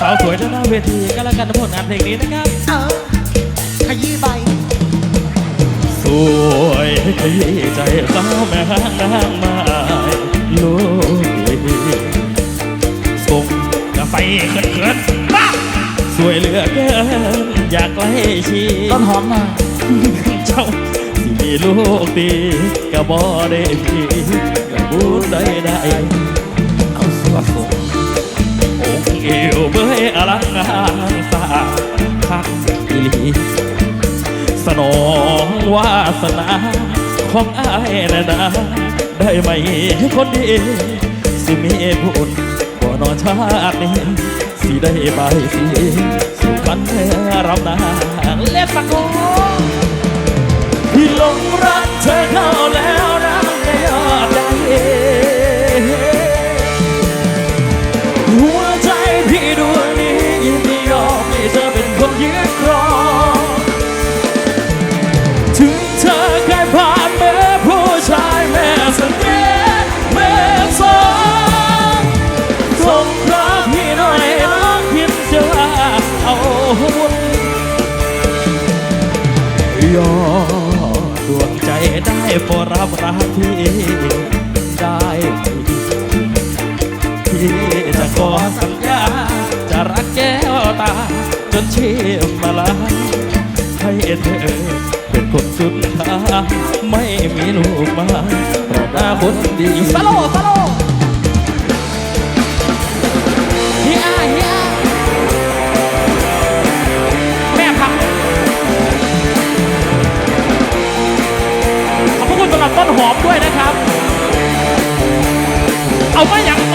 สาวสวยด้านหน้าเวทีก็แล้วกันนะผลงานเพลงนี้นะครับ เออขยี้ใบ สวยขยี้ใจสาวแม่ห้างนางไม้ลูกส่งกาแฟเขินเขินๆบ้าสวยเหลือเกิน อยากใกล้ชิดต้นหอมหน่อยเจ้าสิมีลูกดีก็บ่ได้พีก็พูดได้ได้ วเบยอลังงานสาคักอีหลีสนองวาสนาของอายนะนะได้ไหมคนดีสิมีบุญบ่นอชาตินี้สิได้ใบายสีสู่คันเธอรำนางเล็บสังโกพี่หลงรักเธอเข้าแล้วนะในยอดใจ ธอเป็นคนยึดครองถึงเธอเคยผ่านแม่ผู้ชายแม่สเก็ตแม่สองส่งคราพี่หน่อยน้องพิมจะว่าเอาบุญยอดดวงใจได้โปรดรับรักพี่ได้พี่จะขอสัญญาจะรักแก้วตา จนชีพมาลาให้เธอเป็นคนสุดท้ายไม่มีลูกมาเพราะหน้าคนดีสโลสโลเฮียเฮียแม่พักขอบคุณสำหรับต้นหอมด้วยนะครับ เอามาอย่าง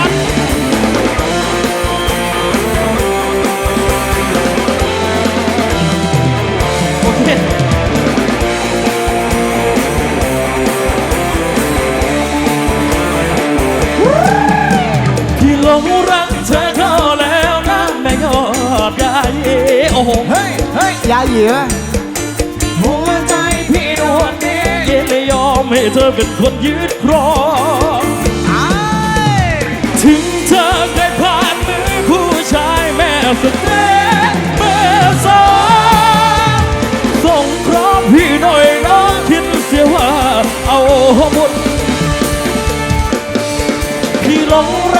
ยาหยื่อหัวใจพี่ดวงนี้ยินไม่ยอมให้เธอเป็นคนยึดครองถึงเธอเคยผ่านมือผู้ชายแม่สเตย์แม่สองส่งเคราะห์พี่หน่อยน้องคิดเสียว่าเอาบุญพี่หลง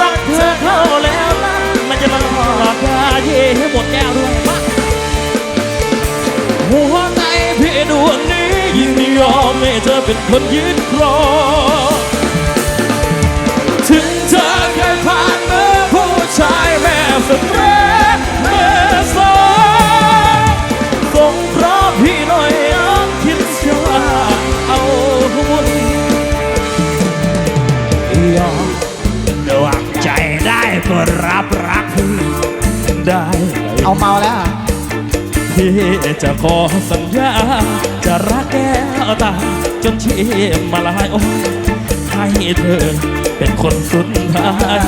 ยอมให้เธอเป็นคนยึดครองถึงเธอเคยผ่านมือผู้ชายแม่สเปรย์แม่สองส่งเพราะพี่หน่อยน้องคิดเสียว่าเอาบุญยอมดวงใจได้โปรดรับรักได้เอาเมาแล้วพี่จะขอสัญญา จะรักแก ตาจนชีพมาลายโอ้ให้เธอเป็นคนสุดท้าย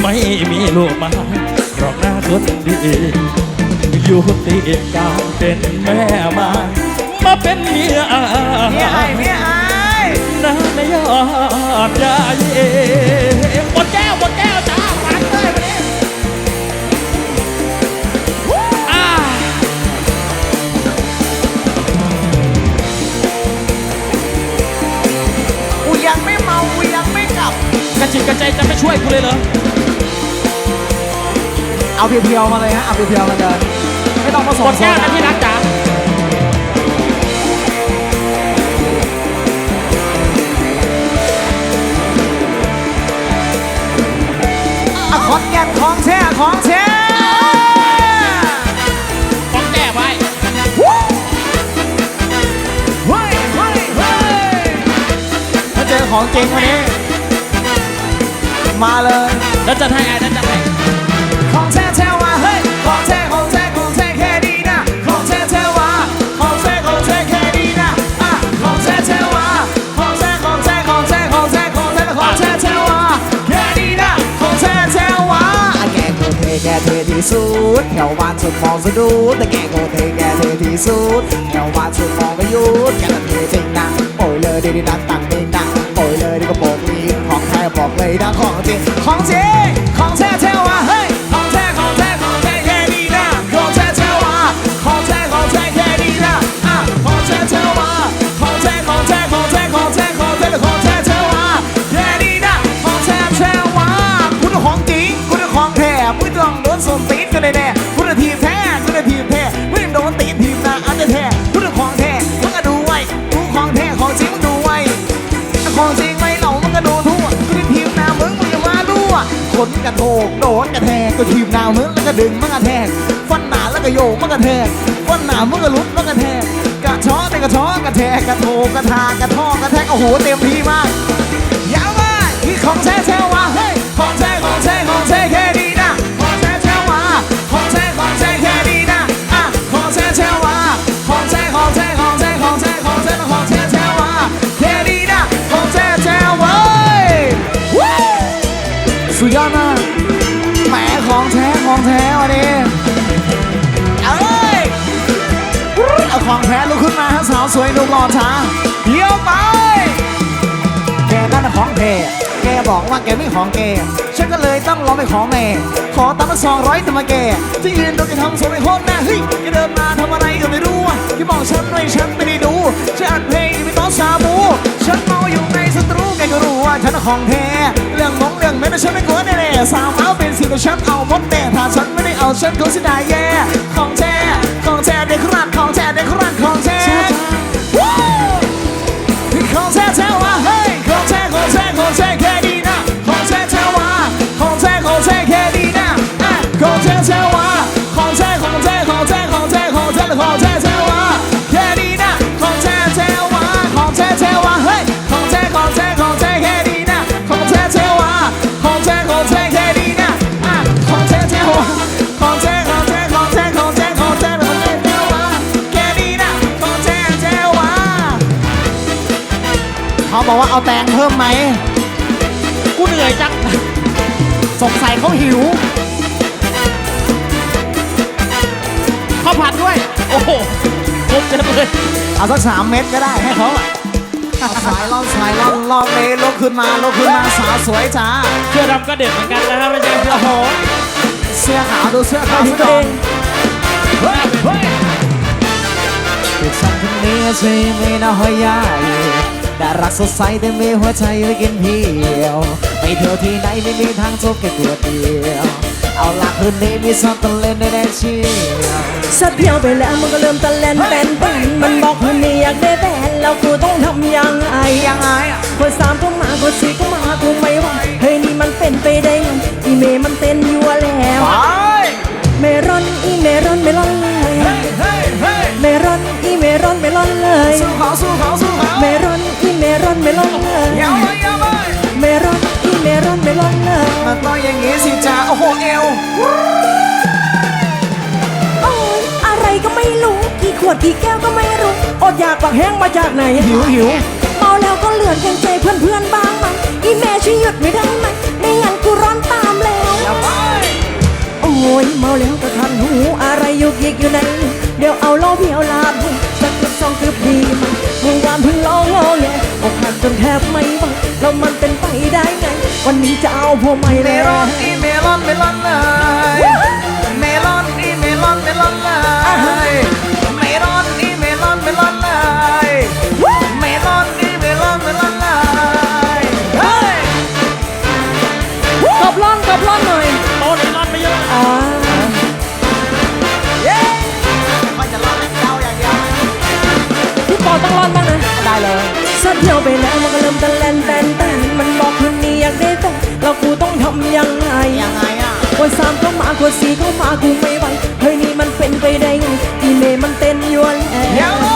ไม่มีลูกมาเพราะหน้าคนดีอยู่ติดการเป็นแม่มามาเป็นเมียอาเมียไอ้เมียไอ้น้าไม่ยอดยา กระจิตกระใจจะไม่ช่วยกูเลยเหรอ เอาเพียวๆมาเลยฮะ เอาเพียวๆมาเดินไม่ต้องผสหมมดแก้วนะที่รักจ๋าอะขอนแก่นของแท้ของแท้ต้องแก้ไว้วู้เฮ้ยเฮ้ยเฮ้ยถ้าเจอของจริงวันนี้ มาเลยแล้วจะให้ไอ้นั่นจะให้ของแท้แท้ว่าเฮ้ยของแท้ของแท้ของแท้แค่ดีนะของแท้แท้ว่าของแท้ของแท้แค่ดีนะอะของแท้แท้ว่าของแท้ของแท้ของแท้ของแท้ของแท้ของแท้แท้ว่าแค่ดีนะของแท้แท้วะแกโคเทแกเทที่สุดแถวบ้านสุดมองสะดุดแต่แกโคเทแกเทที่สุดแถวบ้านสุดมองก็ยุดแกละเทจริงนะโอ้ยเลยดีดีนักตังดีนะโอ้ยเลยดีก็บอก บอกเลยนะของจริงของจริงของแท้แท้วะเฮ้ยของแท้ของแท้ของแท้แค่นี้นะของแท้แท้วะของแท้ของแท้แค่นี้นะอะของแท้แท้วะของแท้ของแท้ของแท้ของแท้ของแท้ของแท้แท้วะแค่นี้นะของแท้แท้วะคุณของจริงคุณของแท้ไม่ต้องโดนส่งตีนกันแน่ กระโถกโดนกระแทกก็ทีบหนาวมึงแล้วก็ดึงมันกระแทกฟันหนาแล้วก็โยกมันกระแทกฟันหนามันก็ลุกมันกระแทกกระช้อในกระช้อกระแทกกระโถกกระทากระท่อกระแทกโอ้โหเต็มที่มากยาวมากที่ของแท้แท้วะเฮ้ยของแท้ สุดยอดมากแหมของแท้ของแท้วันนี้เอ้ยเอาของแท้ลุกขึ้นมาฮะสาวสวยหนุ่มหล่อช้าเดี๋ยวไป แกนั่นของแท้แกบอกว่าแกไม่ของแกฉันก็เลยต้องลองไปของแม่ขอตังค์สองร้อยแต่มาแกที่ยืนดูแกทำสวยโคตรหน้าเฮ้ยแกเดินมาทำอะไรก็ไม่รู้อะแกบอกฉันไว้ฉันไม่ได้ดูฉันอัดเพลงไม่ต้องสาบู ฉันเมาอยู่ในสตรูแกก็รู้ว่าฉันของแท้เรื่องมงเรื่องแม้แต่ฉันไม่กลัวแน่ๆสาวเมาเป็นสิ่งที่ฉันเอาหมดแน่ถ้าฉันไม่ได้เอาฉันก็เสียดายแย่ของแท้ของแท้เด็กครักของแท้เด็กครักของแท้ ว่าเอาแตงเพิ่มไหมกูเหนื่อยจังสงสัยเขาหิวข้าวผัดด้วย โอ้โหครบเต็มเลยเอาสักสามเม็ดก็ได้ให้เขาอะเอาสายล่อนสายล่อนลอกเลยลุกขึ้นมาลุกขึ้นมาสาวสวยจ้าเสื้อดำก็เด็ดเหมือนกันนะครับไม่ใช่เสื้อโอ้โหเสื้อขาวดูเสื้อขาวสุดยอดเฮ้ยเฮ้ยติดสัมพันธ์ นี้ใช่ไหมนะหอยใหญ่แต่รักสดใสแต่มีหัวใจไว้กินเพียวไปเที่ยวที่ไหนไม่มีทางจบแค่ตัวเดียว เอาล่ะคืนนี้มีซ้อมต้องเล่นแน่ๆเชียวสัดเพียวไปแล้วมันก็เริ่มตะเลนแตนแตนมันบอกคนนี้อยากได้แฟนแล้วกูต้องทำยังไงยังไงอะคนสามก็มาคนสี่ก็มากูไม่ไหวเฮ้ยนี่มันเป็นไปได้ไงอีเมมันเต้นยั่วแล้วไปเมรอนอีเมรอนเมรอนเลยเฮ้ยเฮ้ยเฮ้ยเมรอนอีเมรอนเมรอนเลยสู้เขาสู้เขา เมรอนเมรอนเลยาเวเลยเมรอนอีเมรอนเมรอนเลยมันต้องอย่างงี้สิจ้าโอ้โหเอวโอ้ยอะไรก็ไม่รู้กี่ขวดกี่แก้วก็ไม่รู้อดอยากปากแห้งมาจากไหนหิวหิวเมาแล้วก็เหลือนเกรงใจเพื่อนเพื่อนๆบ้างไหมอีแม่ช่วยหยุดไม่ได้ไหมไม่งั้นกูร้อนตามแล้วอย่าไปโอ้ยเมาแล้วก็ทันหูอะไรยุกยิกอยู่ไหนเดี๋ยวเอาล้าเพียวลาบสักกึบสองกึบดีไหมเมื่อวานเพิ่งร้องโง่แง นนี้จะเอาพวกไม่เมลอนอีเมลอนเมลอนเลยเมลอนอีเมลอนเมลอนเลยเมลอนอีเมลอนเมลอนเลยเมลอนอีเมลอนเมลอนเลยเฮ้ยกบล่อนกบล่อนหน่อยโตนี่รอดไปเยอะอ่าเย้ไม่จะรอดเจ้าอย่างเดียวพี่ปอต้องล่อนบ้างนะได้เลยสัดเที่ยวไปแล้ว คนสามก็มาคนสี่ก็มากูไม่ไหวเฮ้ยนี่มันเป็นไปได้ไงอีเมมันเต้นยวนแอเดี๋ยวเล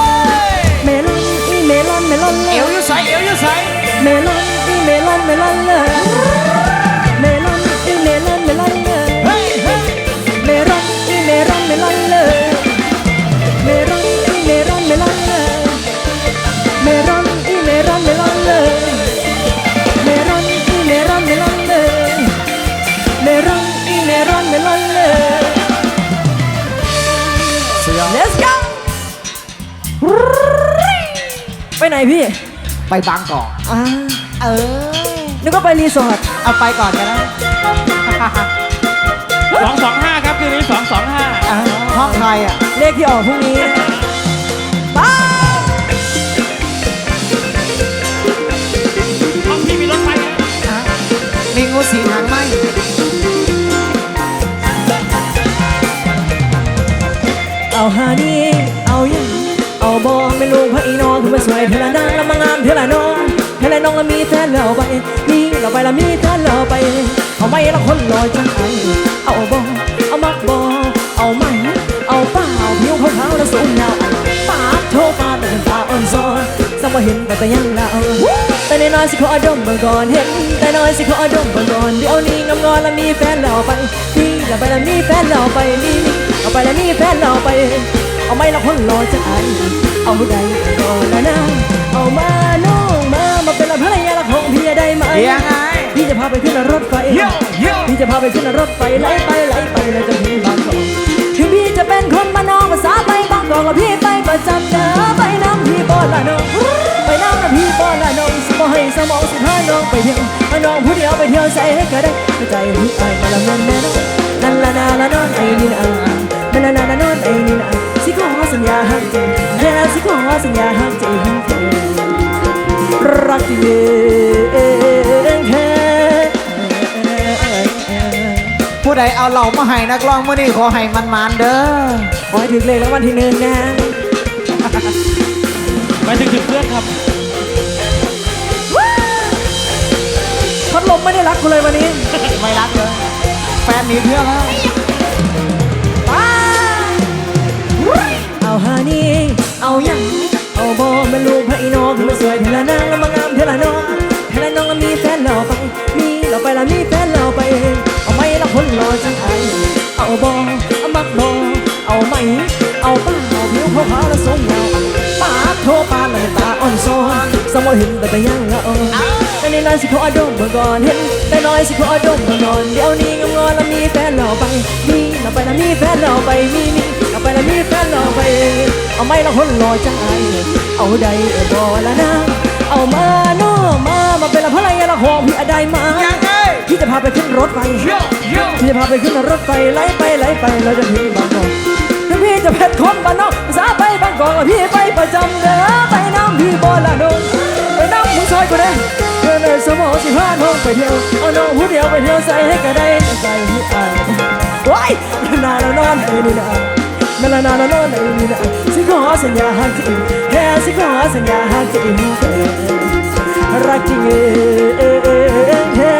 ยเมลอนอีเมลอนเมลอนเลเอยวอยู่ใส่เอวอยู่ใส่เมลอน ไปไหนพี่ไปบางกอกอ่าเออ นึกว่าไปรีสอร์ทเอาไปก่อนกันนะสองสองห้าครับคืนนี้สองสองห้าอะห้องใครอะ เลขที่ออกพรุ่งนี้บายห้องพี่มีรถไฟนะมีงูสีหางไหมเอาหานี่เอาหยัง เอาบอไม่ลูกพระอีน้องคือมาสวยเทละนางล้วมางามเทละน้องเทละน้องล้วมีแฟนแล้วไปมีเราไปล้วมีแฟนแล้วไปเอาไม่ละคนลอยจังไอเอาบอเอามักบอเอาไหมเอาเปล่าผิวขาวๆแล้วสูงยาวปากโทปากเป็นตาอ่อนซ้อนสมาเห็นแต่แต่ยังแล้วแต่ในน้อยสิขอดมเบิ่งก่อนเห็นแต่น้อยสิขอดมเบิ่งก่อนเดี๋ยวนี้งามงอนแล้วมีแฟนแล้วไปมีเราไปล้วมีแฟนแล้วไปมีมีเอาไปล้วมีแฟนแล้วไปเอาไม่ละคนรอจะไอ เอาใดก่อนนะนะเอามาน้องมามาเป็นละภรรยาละของพี่ได้ไหมยังไงพี่จะพาไปขึ้นรถไฟโย่โย่พี่จะพาไปขึ้นรถไฟไหลไปไหลไปเลยจะถึงบางกอกถึงพี่จะเป็นคนมานอกภาษาไปบางกอกแล้วพี่ไปประจำเด้อไปน้ำพี่บอละน้องไปน้ำนะพี่บอละน้องสมให้สมองสิพาน้องไปเที่ยวพาน้องผู้เดียวไปเที่ยวใส่ให้ก็ได้ใจพี่ไอ้มาละเงินแม่น้องนั่นละนาละนอนไอ้นี่นะนั่นละนาละนอนไอ้นี่ สิขอสัญญาฮักจริงเธอรักจริงแค่ผู้ใดเอาเหล่ามาให้นักร้องมื่อนี้ขอให้มันมันๆเด้อขอให้ถึงเลขแล้ววันที่หนึ่งนะไปถึงถึงเพื่อนครับพัดลมไม่ได้รักกูเลยวันนี้ ไม่รักเลยแฟนหนีเพื่อนแล้วเอาฮานี่ เอาอยังเอาบอมันลูกพระอีน้องมาสวยเทละนางแล้วมางามเทละน้องเทละน้องแล้วมีแฟนเราไปมีเราไปแล้วมีแฟนเราไป เอาไม่ละคนรอจังไอเอาบอเอามักบอเอาไหมเอาป้า อนสมองเห็นแต่ไปยังละเออแต่ในน้อยสิขอดมเมื่อก่อนเห็นแต่น้อยสิขอดมเมื่อก่อนเดี๋ยวนี้งงอนแล้วมีแฟนเราไปมีเราไปแล้วมีแฟนเราไปมีมีเราไปแล้วมีแฟนเราไป เอาไม่ละคนรอจังไอเอาใดเออบอละนะเอามาโน่มามาเป็นละภรรยาละของพี่ได้มายังไงพี่จะพาไปขึ้นรถไฟโย่โย่พี่จะพาไปขึ้นรถไฟไหลไปไหลไปเราจะถึงบางกอกถึงพี่จะเพ็ดคนบ้านนอกสาไปบางกอกแล้วพี่ไปประจำเด้อไปน้ำพี่บอละนงไปน้ำผู้ชาย กูเด้เพื่อนในสมองสิพาน้องไปเที่ยวเอาน้องผู้เดียวไปเที่ยวใส่ให้ก็ได้ใจพี่อายว้ายนานและนอนไอ้นี่นะนาละนาละนอนไอ้นี่นะสิขอสัญญาหักจริงแค่สิขอสัญญาหักจริงรักจริงเองแค่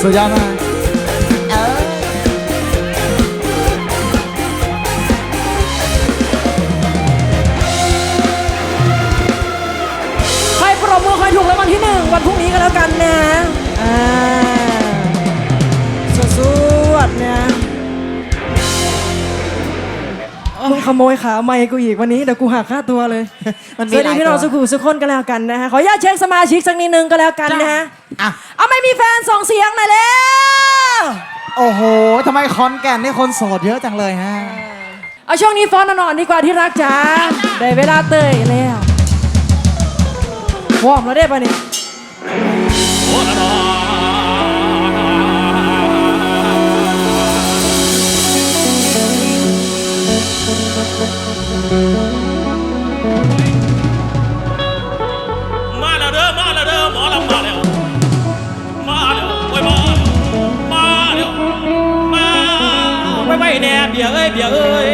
สุดยอดมาก วัลที่หนึ่งวันพรุ่งนี้ก็แล้วกันนะอ่าสวดๆนะมึงขโมยขาไมค์กูอีกวันนี้เดี๋ยวกูหักค่าตัวเลยมันสมีวัสหดีลายพี่น้องตัสุว ขุสุขคนกันแล้วกันนะฮะขออนุญาตเช็คสมาชิกสักนิดนึงก็แล้วกันนะฮะอะ เอาไม่มีแฟนส่งเสียงหน่อยแล้วโอ้โหทำไมคอนแก่นนี่คนโสดเยอะจังเลยฮะ เอาช่วงนี้ฟ้อนนอนๆดีกว่าที่รักจ๋าได้เวลาเตยแล้ววอร์มแล้วได้ปะเนี่ยโอ้ละนอ มาแล้วเด้อมาแล้วเด้อหมอลำมาแล้ว มาแล้วมาแล้วมาแล้วมาไว้ไว้แน่เบียร์เอ้ยเบียร์เอ้ย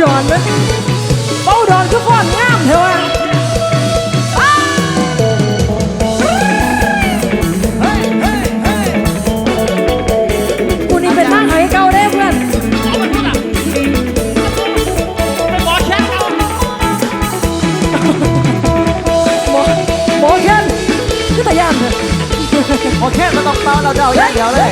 อะเบาดอุดรคือฟ้อนงามเถอะวะอ้าวเฮ้ยเฮ้ยเฮ้ยกูนี่เป็นทางไหเก่าเด้เพื่อนเป็นหมอแช่เขาหมอหมอแค้นคือตะยานเถอะโอเคไม่ต้องเมาเราจะเอาอย่างเดียวเลย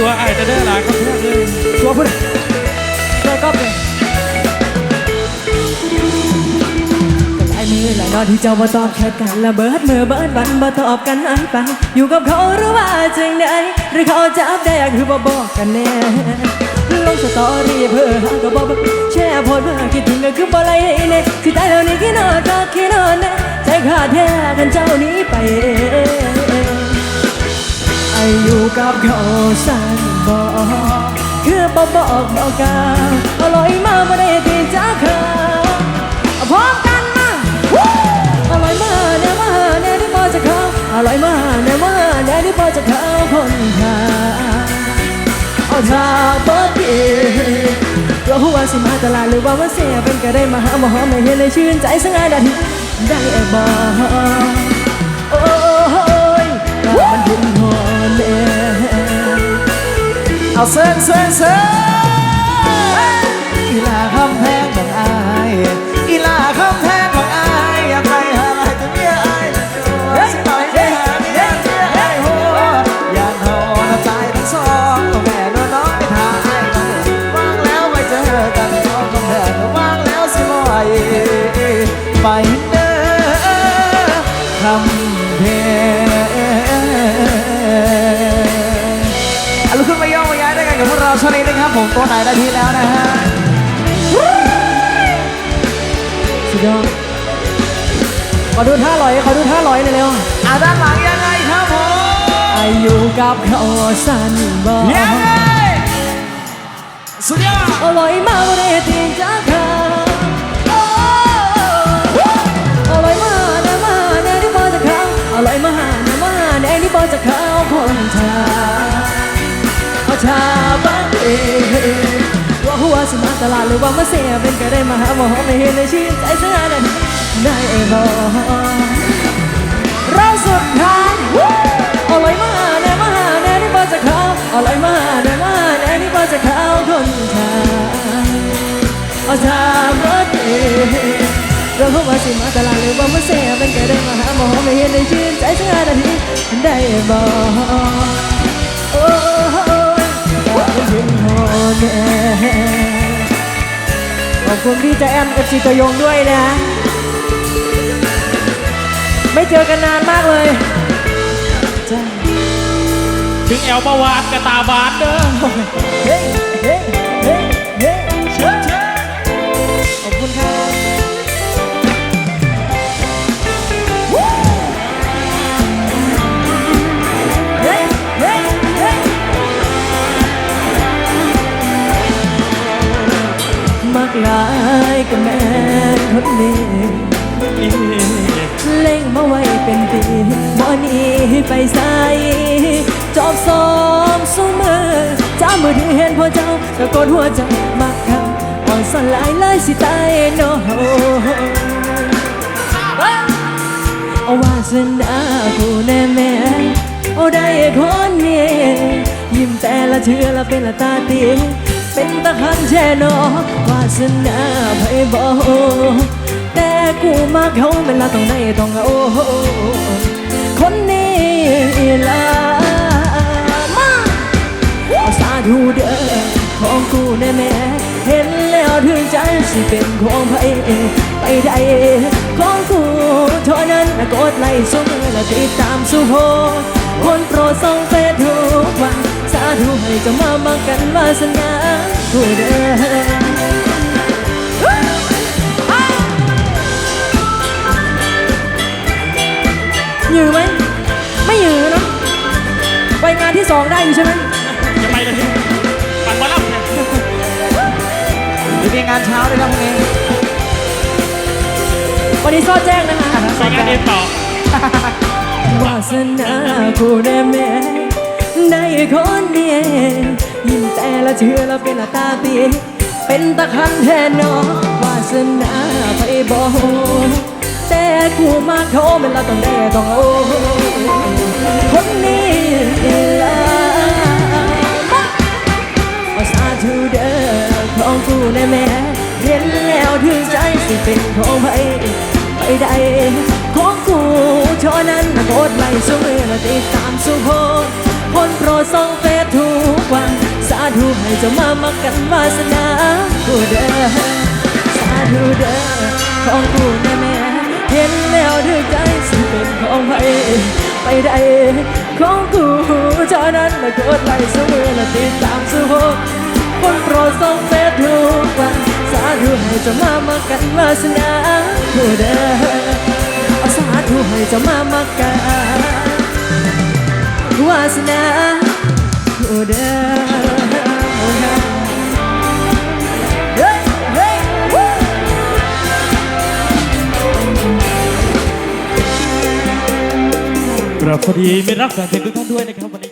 ตัวไอ้จะได้หลายครับเพื่อนเลยตัวเพุ่อนเจอก็เป็นหลายมือหลายนอนที่เจ้าบ่ตอบแชทกันละเบิดมือเบิดวันบ่ตอบกันอันไปอยู่กับเขาหรือว่าจังใดหรือเขาจับได้คือบ่บอกกันแน่ลงสตอรี่เพื่อหาก็บอกแชร์พสต์ว่าคิดถึงก็คือบ่ไรเน่ที่ตายแล้วนี่ขี้นอนก็ขี้นอนนะใจขาดแท้กันเจ้านี้ไปเองไออยู่กับเขาสั่นบอกคือบ่บอกบอกกาอร่อยมาบ่ได้ตีจ้าเขาพร้อมกันมาอร่อยมาแน่มาแน่ที่พอจะเขาอร่อยมาแน่มาแน่ที่พอจะเขาคนทาเอาจากบ่ดีเราหัวสิมาตลาดหรือว่าว่าเสียเป็นก็ได้มาหาหมอไม่เห็นเลยชื่นใจสังอานาทีได้บ่โอ้ยมันหุ่นหอ เอา นี้นะครับผมตัวไหนได้ทีแล้วนะฮะสุดยอดขอดูท่าลอยขอดูท่าลอยหน่อยเร็วอะด้านหลังยังไงครับผมอายุกับเขาสั้นบ่ยังไงสุดยอดอร่อยมากเลยตีนจากเขาอร่อยมากนะมาแน่ที่พอจะเข้าอร่อยมากนะมาแน่ที่พอจะเข้าคนทาเอ ชาบ้านเองว่าหัวสมาตลาดหรือว่ามาเสียเป็นก็ได้มาหาหมอไม่เห็นเลยชื่นใจสักอันนั้นได้บ่เราสุดท้ายอร่อยมากแน่มาแน่ที่พอจะเข้าอร่อยมากแน่มาแน่ที่พอจะเข้าคนทาเอาชาบดเองเราพบว่าสิมาตลาดหรือว่ามาเสียเป็นก็ได้มาหาหมอไม่เห็นได้ชื่นใจสักนาทีได้บอ ขอบคุณพี่แจแอมเอฟซีตัวยงด้วยนะ ไม่เจอกันนานมากเลยจ้าถึงแอลประวานกระตาบานเด้อ มักหลายกับแม่คนนี้เล่งมาไว้เป็นปีบ่หนี้ไปใส่จอบซ้อมสู้มือจ้ามือที่เห็นพ่อเจ้าตะโกนหัวใจมักคำอ่อนสลายเลยสิตายโนเอาวาสนาผู้แน่แม่เอาได้คนนี้ยิ้มแต่ละเชื่อละเป็นละตาตีเป็นตะคันแช่นอ สนาไผบอกแต่กูมาเขาเป็นลาต้องได้ต้องเอาคนนี้ละมาเอาสาธุเด้อของกูแน่แม่เห็นแล้วถึงใจสิเป็นของไผไปได้ของกูเท่านั้นกดไลค์ส่งและติดตามสุโพคนโปรดส่งเฟซทุกวันสาธุให้จะมาบังกันวาสนากูเด้อ ยือไหม ไม่หยือเนอะไปงานที่สองได้อยู่ใช่ไหมจะไปเลยที่ปั่นมาลับเนี่ยหรือมีงานเช้าด้วยครับพรุ่งนี้วันนี้ซอดแจ้งนะคะไปงานเอ็นต่อวาสนากูได้แม่ได้คนเดียวยิ้มแต่ละเชื่อละเป็นละตาปีเป็นตะคันแทนเนอวาสนาไปบอก แต่กูมาเขาเป็นละต้องได้ต้องโอ้คนนี้ละมาเอาสาธุเด้อของกูแน่แม่เห็นแล้วถึงใจสิเป็นของไผไปได้ของกูเท่านั้นนะกดไลค์สู้มือติดตามสุโพคนโปรดส่งเฟซทุกวันสาธุให้เจะมามักกันวาสนากูเด้อสาธุเด้อของกูแน่ เห็นแล้วด้วยใจสิเป็นของใครไปได้ของกูเท่านั้นนะกดไลค์เสมอและติดตามสู่คนโปรดส่งเฟซทุกวันสาธุให้จะมามักกันวาสนากูเด้อเอาสาธุให้จะมามักกันวาสนาโอเด กราบสวัสดีมิตรรักแฟนเพลงทุกท่านด้วยนะครับวันนี้